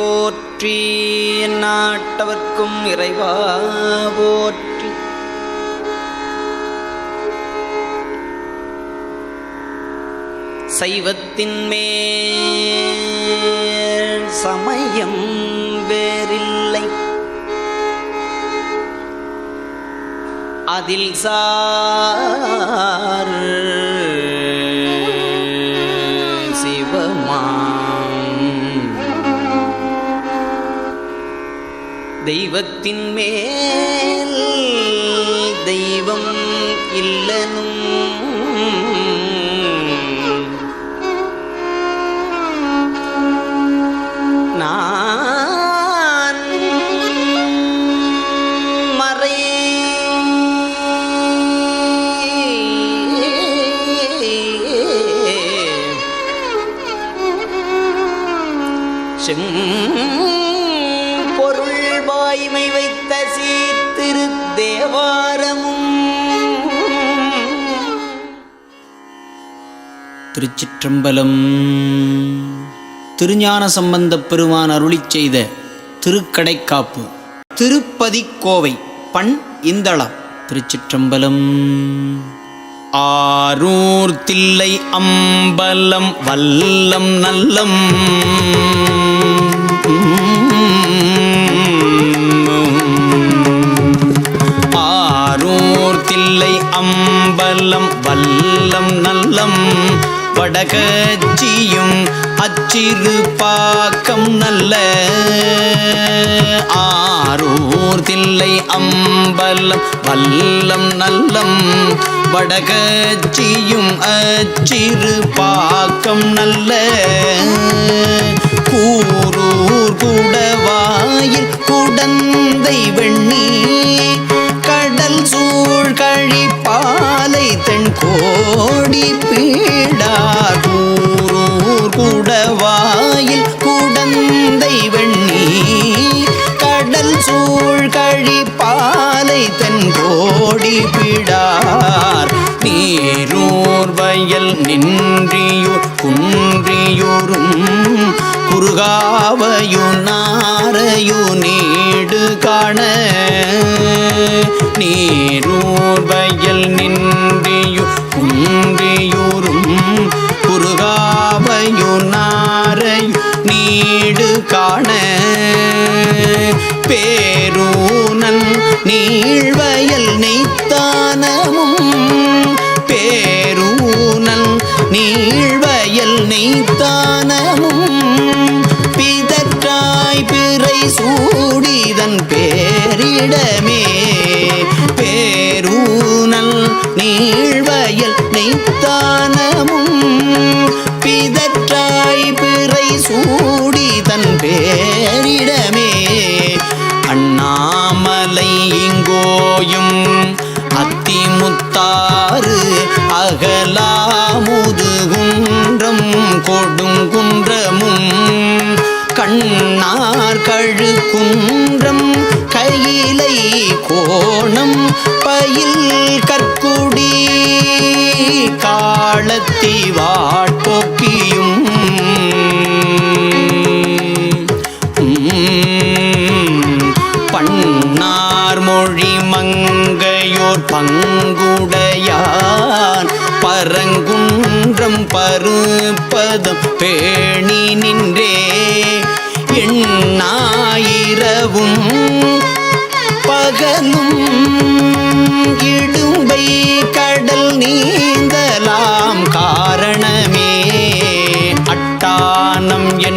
போற்றி நாட்டவர்க்கும் இறைவா போற்றி. சைவத்தின் மேல் சமயம் வேறில்லை. அதில் சார் தெய்வத்தின் மேல் தெய்வம் இல்லனும். நான் மறை செம்பொருள் திருச்சிற்றம்பலம். திருஞான சம்பந்தப் பெருமான் அருளி செய்த திருக்கடைக்காப்பு திருப்பதிக்கோவை பண் இந்தளம் திருச்சிற்றம்பலம். ஆரூர் தில்லை அம்பலம் வல்லம் நல்லம். ஆரூர் தில்லை அம்பலம் வல்லம் நல்லம். வடகச்சியும் அச்சிறு பாக்கம் நல்ல ஆரூர் தில்லை அம்பலம் வல்லம் நல்லம். வடகச்சியும் அச்சிறு பாக்கம் நல்ல கூரூர் குடவாயில் குடந்தை வெண்ணீர் கடல் சூழ் கழிப்பாலை தென் கோடி பீடார் கூரூர் குடவாயில் குடந்தை வெண்ணீர். தென் கோடி பிடார். நீரூர் வயல் நின்றியூர் குன்றியூரும். குறுகாவையு நாரையு நீடு காண. நீரூர் வயல் நின்றியு குன்றியூரும். குறுகாவையு நாரையு நீடு காண. பே நீழ்வயல் நெய்த்தானமும் பேரூனல் நீழ்வயல் நெய்த்தானமும் பிதற்றாய் பிறை சூடிதன் பேரிடமே. பேரூனல் நீழ்வயல் நெய்த்தானமும் பிதற்றாய் பிறை சூடிதன் பேரிடமே. அண்ணா அண்ணாமலை இங்கோயும் அத்திமுத்தாறு அகலாமுதுகுன்றம் கொடுங்குன்றமும் கண்ணார் கழுக்கும்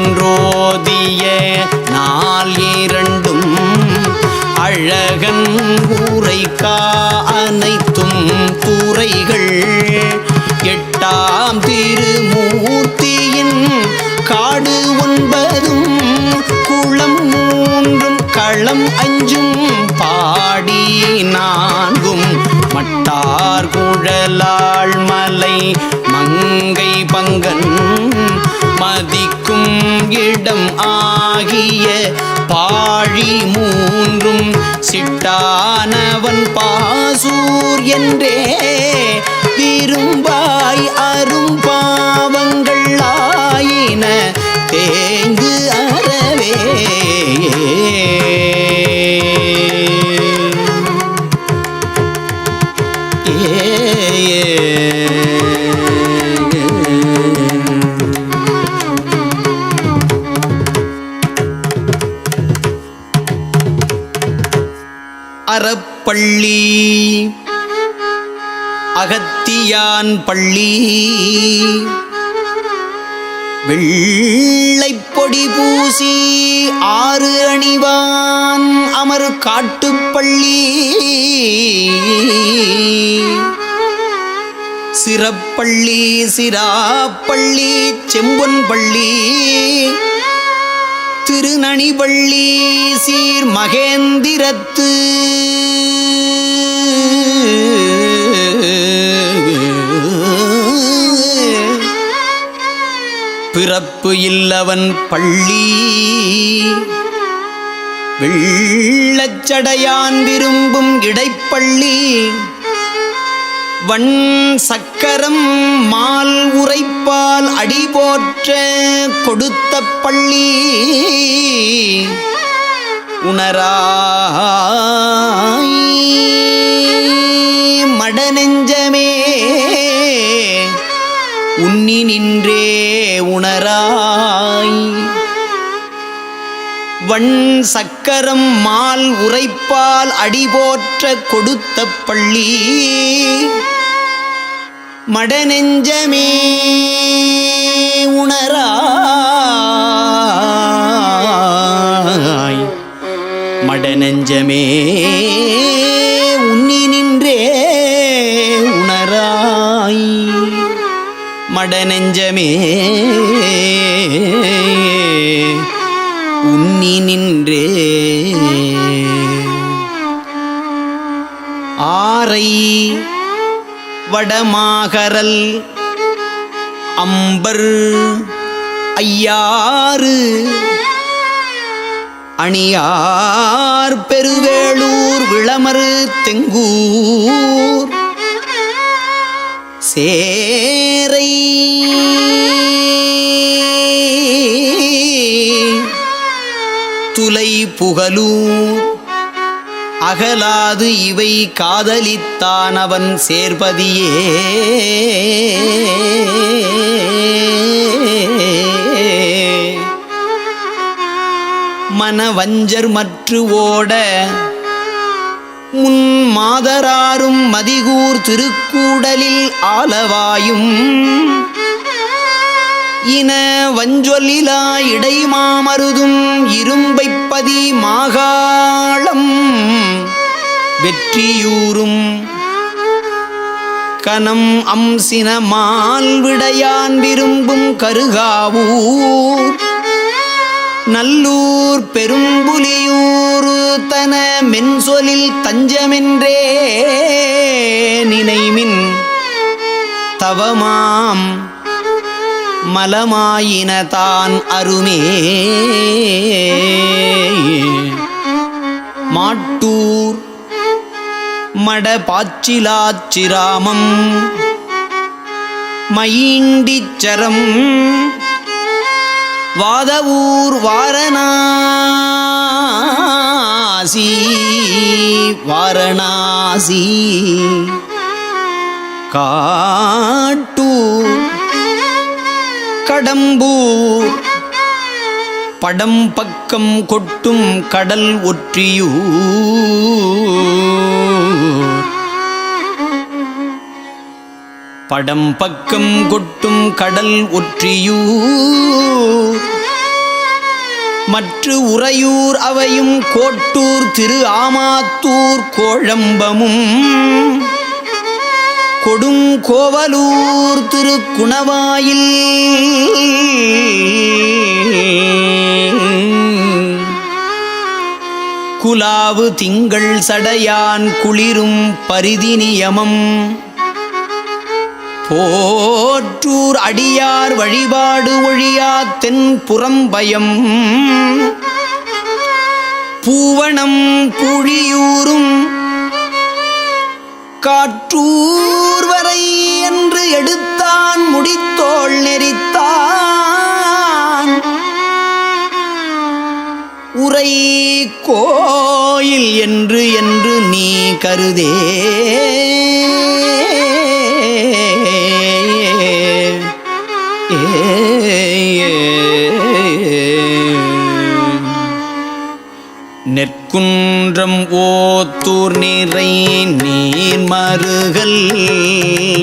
என்றோதிய நாள் இரண்டும் அழகன் ஊரைக்கா அனைத்தும் கூரைகள். எட்டாம் திருமூர்த்தியின் காடு ஒன்பதும் குளம் மூன்றும் களம் அஞ்சும் பாடி நான்கும். மட்டார் குழலாள் மலை மங்கை பங்கன் மதிக்கும் இடம் ஆகிய பாழி மூன்றும் சிட்டானவன் பாசூர் என்றே. விரும்பாய் அரும்பாவங்கள் ஆயின தேங்கு அறவே. பள்ளி. அகத்தியான் பள்ளி. வெள்ளைப் பொடி பூசி ஆறு அணிவான் அமர் காட்டுப்பள்ளி சிறப்பள்ளி சிராப்பள்ளி செம்பொன் பள்ளி. திருநணிபள்ளி சீர் மகேந்திரத்து. பிறப்பு இல்லவன் பள்ளி. வெள்ளச்சடையான் விரும்பும் இடைப்பள்ளி. வன் சக்கரம் மால் உரைப்பால் அடி போற்ற கொடுத்த பள்ளி. உணராய் மடநெஞ்சமே உன்னி நின்றே வண் சக்கரம் மால் உரைப்பால் அடிபோற்ற கொடுத்த பள்ளி. மடநெஞ்சமே உணராய் மடநெஞ்சமே உன்னி நின்றே உணராய். மடநெஞ்சமே உன்னி நின்றே. ஆரை வடமாகரல் அம்பர் ஐயாறு அணியார் பெருவேளூர் விளமறு தெங்கூர். சேரை துலை அகலாது இவை காதலித்தானவன் சேர்பதியே. மனவஞ்சர் மற்று ஓட. முன் மாதராரும் மதிகூர் திருக்கூடலில் ஆலவாயும் இன வஞ்சொலிலா இடைமாமருதும் இரும்பைப்பதி மாகாளம் வெற்றியூரும் கனம் அம்சின மால்விடையான் விரும்பும் கருகாவூர். நல்லூர் பெரும்புலியூர் தன மென்சொலில் தஞ்சமென்றே நினைமின் தவமாம். மலமாயினதான் அருமே. மாட்டூர் மடபாச்சிலாச்சிராமம். மயிண்டிச்சரம் வாதவூர் வாரணாசி வாரணாசி. காட்டூர் கடம்பூர் படம் பக்கம் கொட்டும் கடல் ஒற்றியூர் படம் பக்கம் கொட்டும் கடல் ஒற்றியூர் மற்ற உறையூர் அவையும் கோட்டூர் திரு ஆமாத்தூர் கோழம்பமும். கொடுங்கோவலூர் திருக்குணவாயில். குலாவு திங்கள் சடையான் குளிரும் பரிதி நியமம். போற்றூர் அடியார் வழிபாடு ஒழியா தென் புறம்பயம் பூவணம் புழியூரும் காற்றூர் எடுத்தான் முடித்தோள் நெறித்தான். உரை கோயில் என்று என்று நீ கருதே. நெற்குன்றம் ஓத்தூர் நிறை நீர் மறுகள்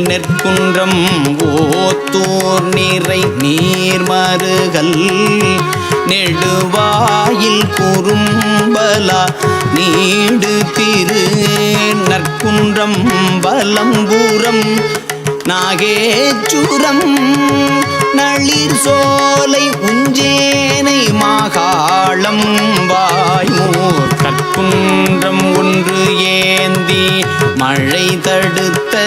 நெற் குன்றம் ஓத்தூர் நிறை நீர்மருகல் நெடுவாயில் குறும்பலா நீடு திரு. நற்குன்றம் வலம்பூரம் நாகேச்சுரம். நளிர் சோலை உஞ்சேனை மாகாளம் வாய்மூர். கற்குன்றம் ஒன்று ஏந்தி மழை தடுத்த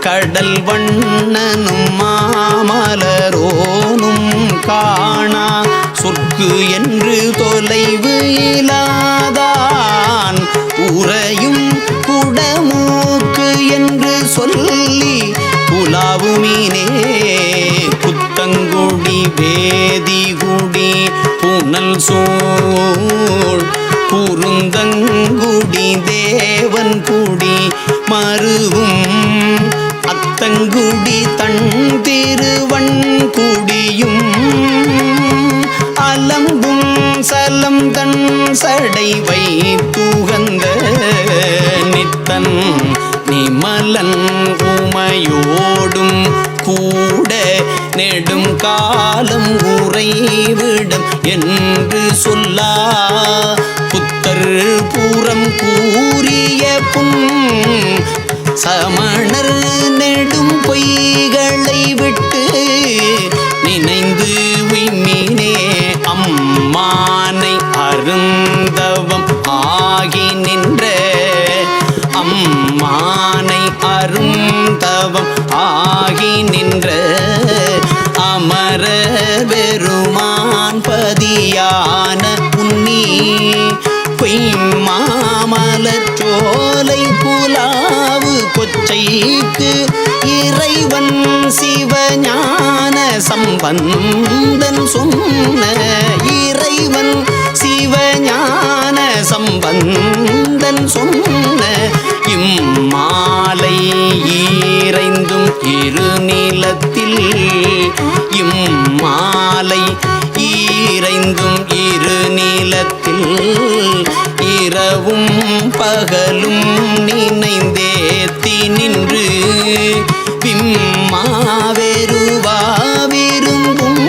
கடல் வண்ணனும் மாமலரோனும் காணா. சொற்கு என்று தொலைவு இலாதான் உறையும் குடமூக்கு என்று சொல்லி புலாவுமீனே புத்தங்குடி வேதிகுடி புனல் சோழ். குருந்தங்குடி தேவன் குடி மருவும் தங்குடி தன் திருவன் குடியும் அலம்பும் சலம் தன் சடை வைத்துகந்த நித்தன் நிமலன் உமையோடும் கூட நெடும் காலம் உறைவிடும் என்று சொல்லா. புத்தர் பூரம் கூறிய பும் சமணர் பொய்களை விட்டு நினைந்து விண்மீனே அம்மானை அருந்தவம் ஆகி நின்ற அம்மானை அருந்தவம் ஆகி நின்ற அமர பெருமான் பதியான உன்னி பொய்மாமலச்சோலை புலாவு கொச்சைக்கு இறைவன் சிவஞான சம்பந்தன் சொன்ன இறைவன் சிவஞான சம்பந்தன் சொன்ன இம்மாலை ஈரைந்தும் இருநிலத்தில் இம்மாலை ஈரைந்தும் இருநிலத்தில் இரவும் பகலும் நினைந்தே ஏத்தி நின்று விம்மாவெருவா விரும்பும்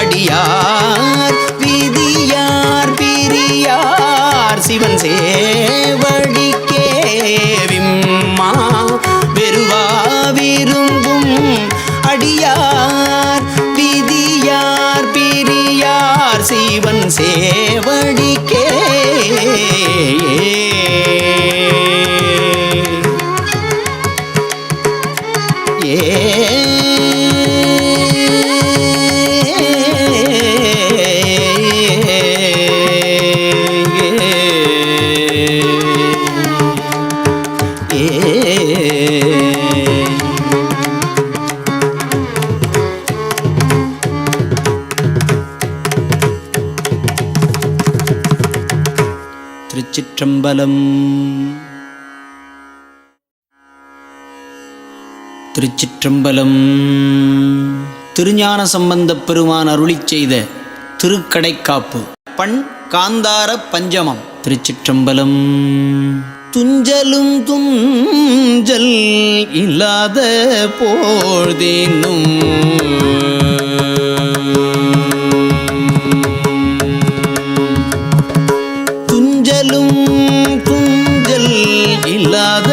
அடியார் விதியார் பிரியார் சிவன் சேவடிக்கே விம்மா வெறுவா விரும்பும் அடியார் விதியார் பிரியார் சிவன் சேவடி திருச்சிற்றம்பலம் திருச்சிற்றம்பலம். திருஞான சம்பந்தப் பெருமான் அருளிச் செய்த திருக்கடைக்காப்பு. பண் காந்தார பஞ்சமம். திருச்சிற்றம்பலம். துஞ்சலும் துஞ்சல் இல்லாத போழ்தேனும் இல்லாத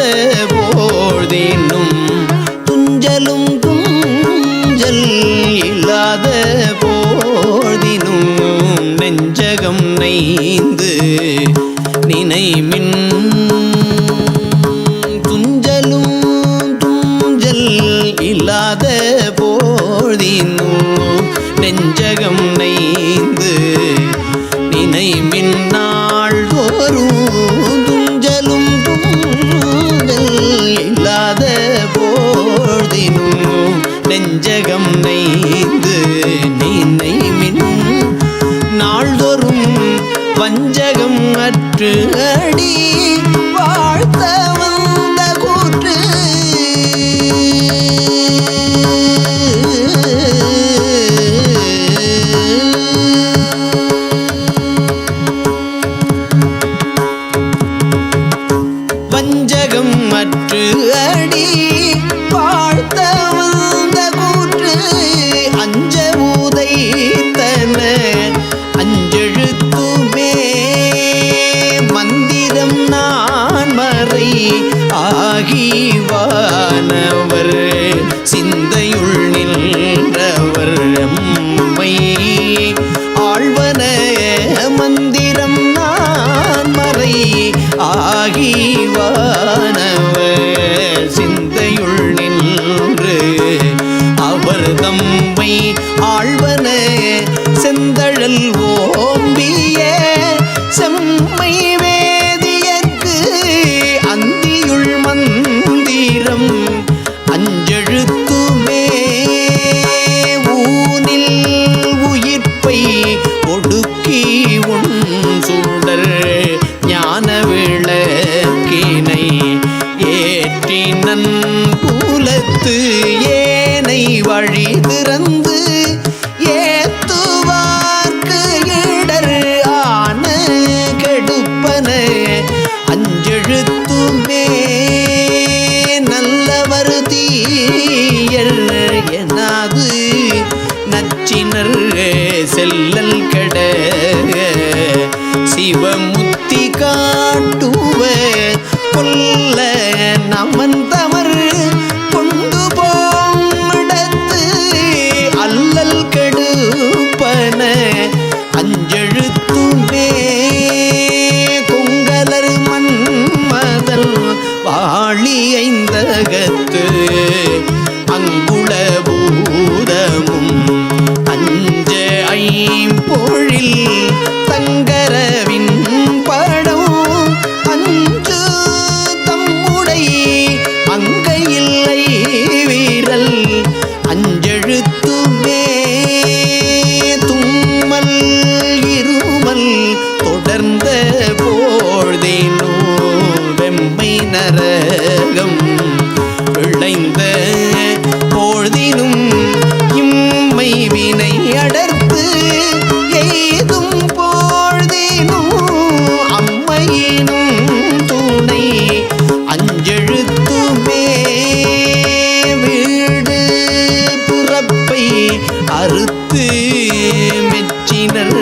மெச்சினர்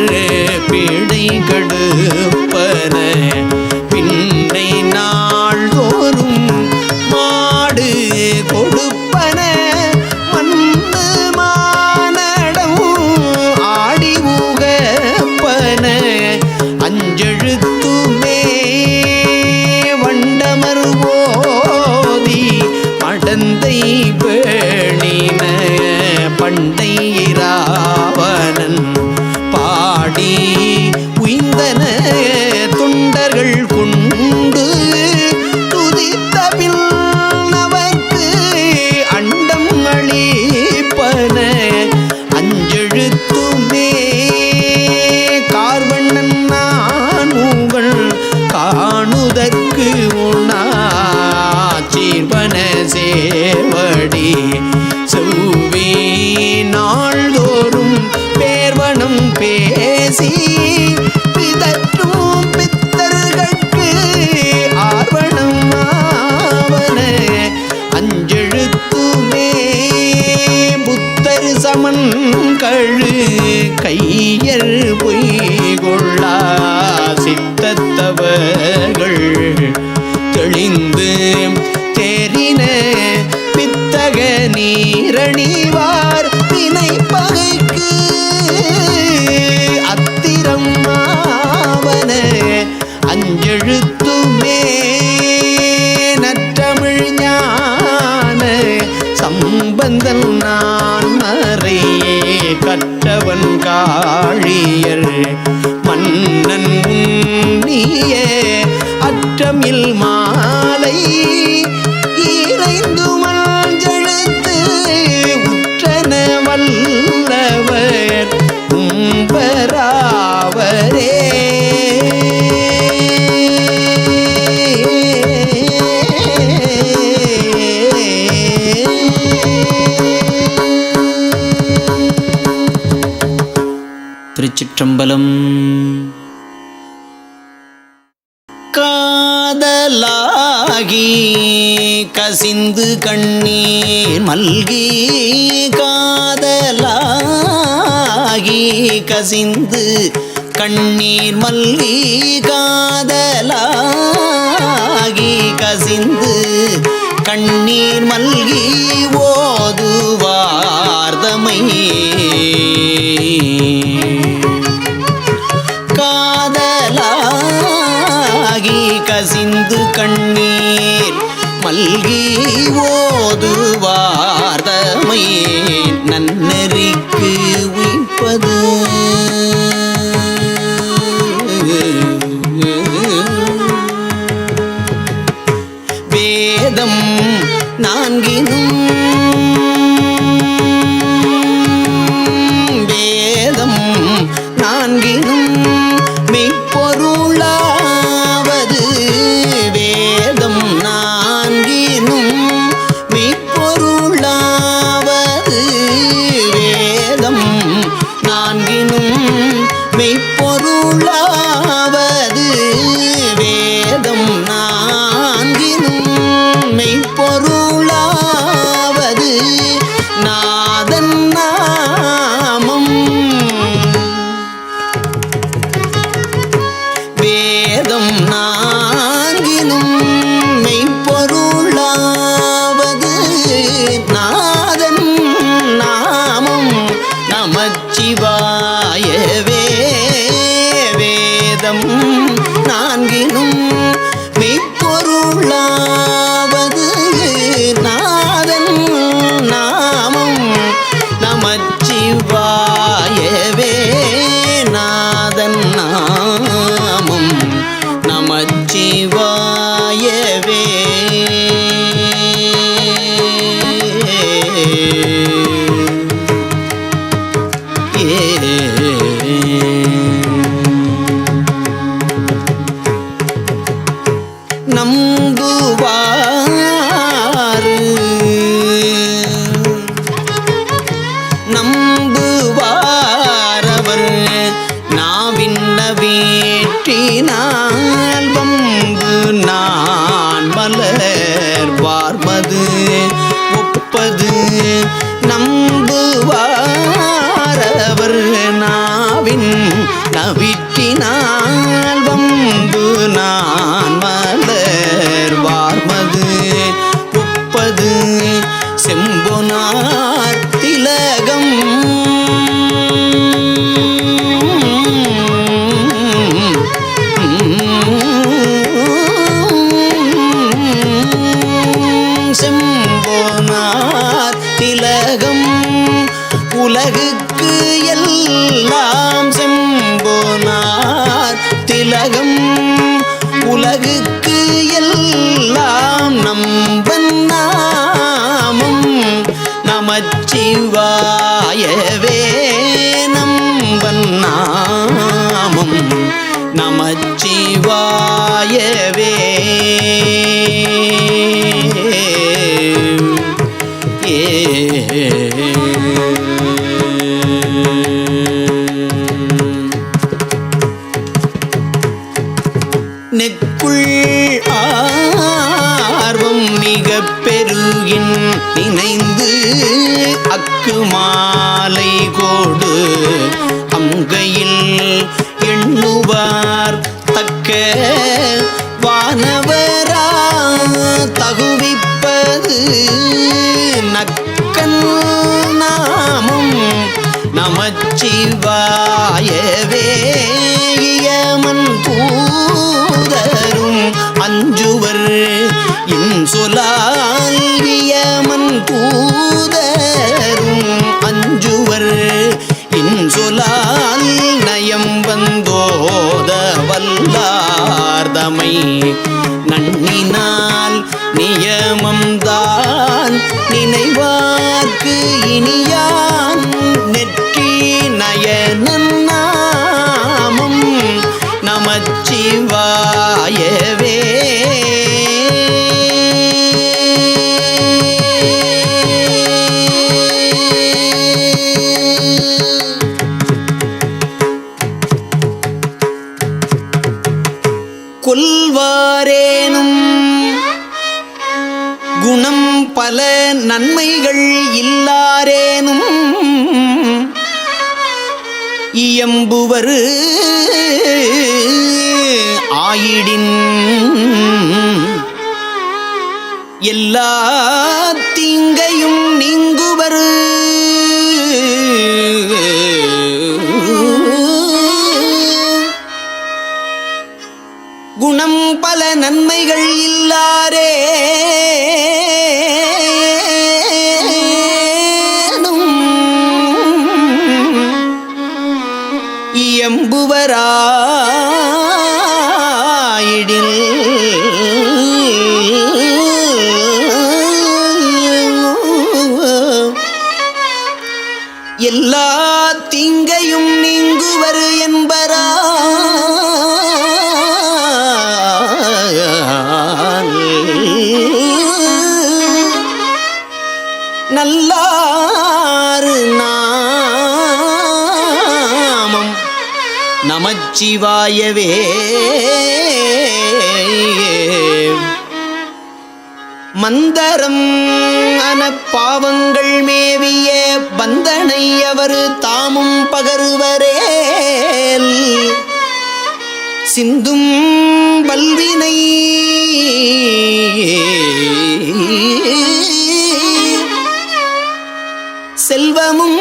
பீடை கடுப்ப நீ கற்றவன் காழியர். மன்னன் நீயே அற்றமில் மாலை இறைந்த திருச்சிற்றம்பலம் காதலாகி கசிந்து கண்ணீர் மல்கி காதலாகி கசிந்து கண்ணீர் மல்கி காதலாகி கசிந்து கண்ணீர் மல்கி ஓதுவார்தமை. கண்ணீர் மல்கி ஓது மெய்ப்பொருளா அக்கு மாலை கோடு அங்கையில் எண்ணுவார் தக்க நன்னினா எம்புவராயிடில் நமச்சிவாயவே மந்தரம் அன பாவங்கள் மேவிய பந்தனை அவர் தாமும் பகருவரே சிந்தும் பல்வினை செல்வமும்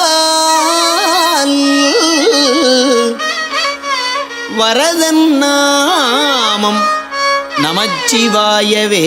வரதன் நாமம் நமச்சிவாயவே.